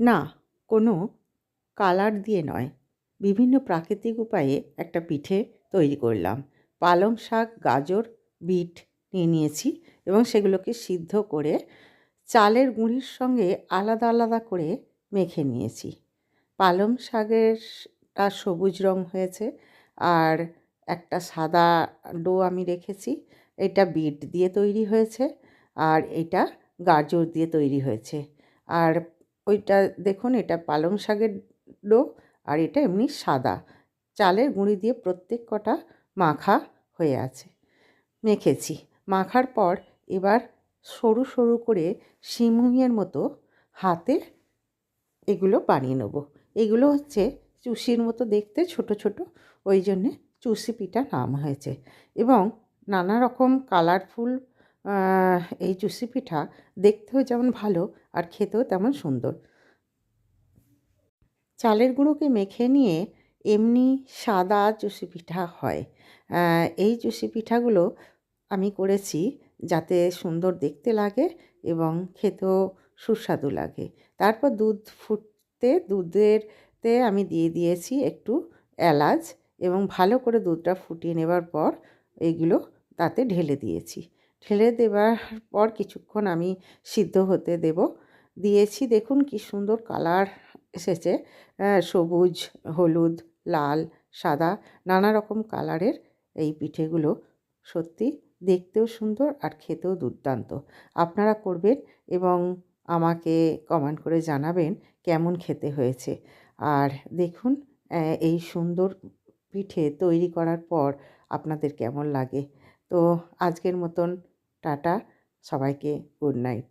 না, কোনো কালার দিয়ে নয়। বিভিন্ন প্রাকৃতিক উপায়ে একটা পিঠে তৈরি করলাম। পালং শাক, গাজর, বিট নিয়ে নিয়েছি এবং সেগুলোকে সিদ্ধ করে চালের গুঁড়ির সঙ্গে আলাদা আলাদা করে মেখে নিয়েছি। পালং শাকের সবুজ রং হয়েছে আর একটা সাদা ডো আমি রেখেছি। এটা বিট দিয়ে তৈরি হয়েছে আর এটা গাজর দিয়ে তৈরি হয়েছে। আর ওইটা দেখুন, এটা পালং শাকের ডো আর এটা এমনি সাদা। চালের গুঁড়ি দিয়ে প্রত্যেক কটা মাখা হয়ে আছে। মেখেছি। মাখার পর এবার সরু সরু করে সিমুইয়ের মতো হাতে এগুলো বানিয়ে নেব। এগুলো হচ্ছে চুষির মতো দেখতে ছোট ছোট, ওই জন্যে চুষি পিঠা নাম হয়েছে। এবং নানা রকম কালারফুল এই চুষি পিঠা দেখতেও যেমন ভালো আর খেতেও তেমন সুন্দর। চালের গুঁড়োকে মেখে নিয়ে এমনি সাদা চুষি পিঠা হয়। এই চুষি পিঠাগুলো আমি করেছি যাতে সুন্দর দেখতে লাগে এবং খেতেও সুস্বাদু লাগে। তারপর দুধ ফুটতে দুধের তে আমি দিয়ে দিয়েছি একটু এলাচ এবং ভালো করে দুধটা ফুটিয়ে নেবার পর এইগুলো তাতে ঢেলে দিয়েছি। ঢেলে দেওয়ার পর কিছুক্ষণ আমি সিদ্ধ হতে দেব। দিয়েছি, দেখুন কি সুন্দর কালার এসেছে। সবুজ, হলুদ, লাল, সাদা, নানা রকম কালারের এই পিঠেগুলো। সত্যি দেখতেও সুন্দর আর খেতেও দুর্দান্ত। আপনারা করবেন এবং আমাকে কমেন্ট করে জানাবেন কেমন খেতে হয়েছে। আর দেখুন এই সুন্দর পিঠে তৈরি করার পর আপনাদের কেমন লাগে। তো আজকের মতন টাটা সবাইকে গুড নাইট।